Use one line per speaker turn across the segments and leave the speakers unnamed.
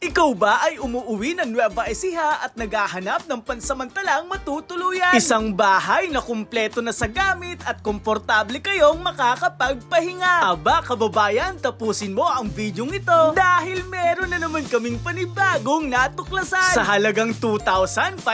Ikaw ba ay umuwi ng Nueva Ecija at naghahanap ng pansamantalang matutuluyan? Isang bahay na kumpleto na sa gamit at komportable kayong makakapagpahinga. Aba, kababayan, tapusin mo ang videong ito dahil meron na naman kaming panibagong natuklasan. Sa halagang 2,500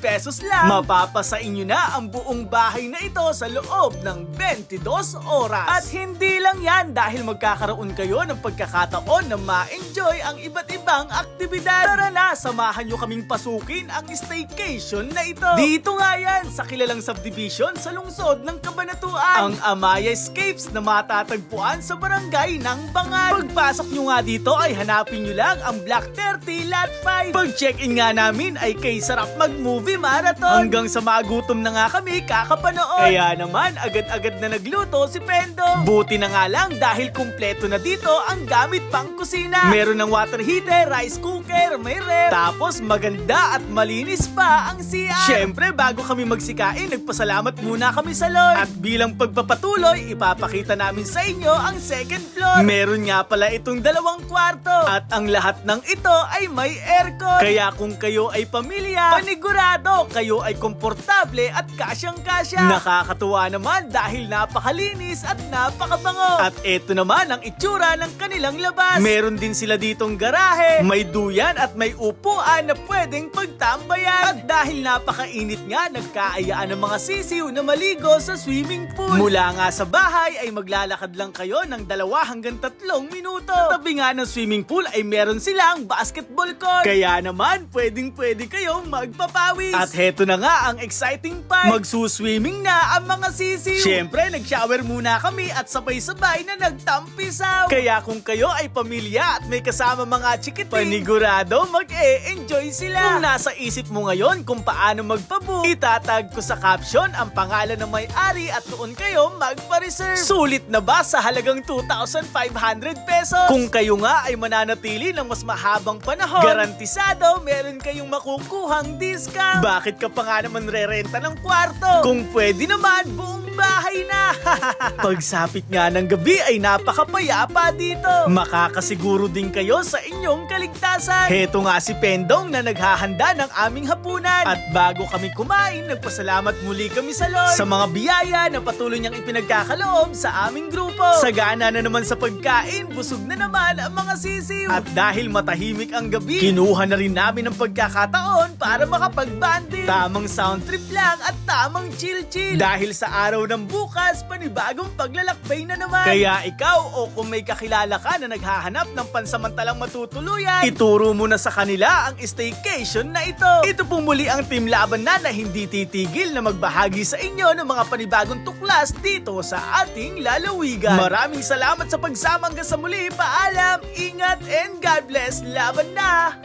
pesos lang, mapapasa inyo na ang buong bahay na ito sa loob ng 22 oras. At hindi lang yan dahil magkakaroon kayo ng pagkakataon na ma-enjoy ang iba't ibang aktibidad. Tara na, samahan nyo kaming pasukin ang staycation na ito. Dito nga yan, sa kilalang subdivision sa lungsod ng Kabanatuan. Ang Amaya Escapes na matatagpuan sa barangay ng Bangal. Pagpasok nyo nga dito ay hanapin nyo lang ang Block 30 Lot 5. Pag-check-in nga namin ay kay sarap mag-movie marathon. Hanggang sa magutom na nga kami kakapanood. Kaya naman, agad-agad na nagluto si Pendo. Buti na nga lang dahil kumpleto na dito ang gamit pang kusina. Meron ng water heater, rice cooker, may ref. Tapos maganda at malinis pa ang CR. Siyempre, bago kami magsikain, nagpasalamat muna kami sa Lord. At bilang pagpapatuloy, ipapakita namin sa inyo ang second floor. Meron nga pala itong dalawang kwarto. At ang lahat ng ito ay may aircon. Kaya kung kayo ay pamilya, panigurado kayo ay komportable at kasyang-kasya. Nakakatuwa naman dahil napakalinis at napakabango. At ito naman ang itsura ng kanilang labas. Meron din sila ditong garahe, may duyan at may upuan na pwedeng pagtambayan. At dahil napakainit nga, nagkaayaan ng mga sisiw na maligo sa swimming pool. Mula nga sa bahay ay maglalakad lang kayo ng dalawa hanggang tatlong minuto. Tabi nga ng swimming pool ay meron silang basketball court. Kaya naman, pwedeng pwede kayong magpapawis. At heto na nga ang exciting part. Magsuswimming na ang mga sisiw. Siyempre, nag-shower muna kami at sabay-sabay na nagtampisaw. Kaya kung kayo ay pamilya at may kasama mga chikiting, panigurado mag-e-enjoy sila. Kung nasa isip mo ngayon kung paano magpabook, itatag ko sa caption ang pangalan ng may-ari at doon kayo magpa-reserve. Sulit na ba sa halagang 2,500 pesos? Kung kayo nga ay mananatili ng mas mahabang panahon, garantisado meron kayong makukuhang discount. Bakit ka pa nga naman re-renta ng kwarto? Kung pwede naman, buong bahay! Pagsapit nga ng gabi ay napakapayapa dito. Makakasiguro din kayo sa inyong kaligtasan. Heto nga si Pendong na naghahanda ng aming hapunan. At bago kami kumain, nagpasalamat muli kami sa Lord sa mga biyaya na patuloy niyang ipinagkakaloob sa aming grupo. Sagana na naman sa pagkain, busog na naman ang mga sisiw. At dahil matahimik ang gabi, kinuha na rin namin ang pagkakataon para makapag-banding. Tamang sound trip lang at tamang chill-chill. Dahil sa araw ng bukas, panibagong paglalakbay na naman. Kaya ikaw o kung may kakilala ka na naghahanap ng pansamantalang matutuluyan, ituro mo na sa kanila ang staycation na ito. Ito po muli ang team laban na na hindi titigil na magbahagi sa inyo ng mga panibagong tuklas dito sa ating lalawigan. Maraming salamat sa pagsama hanggang sa muli. Paalam, ingat, and God bless. Laban na!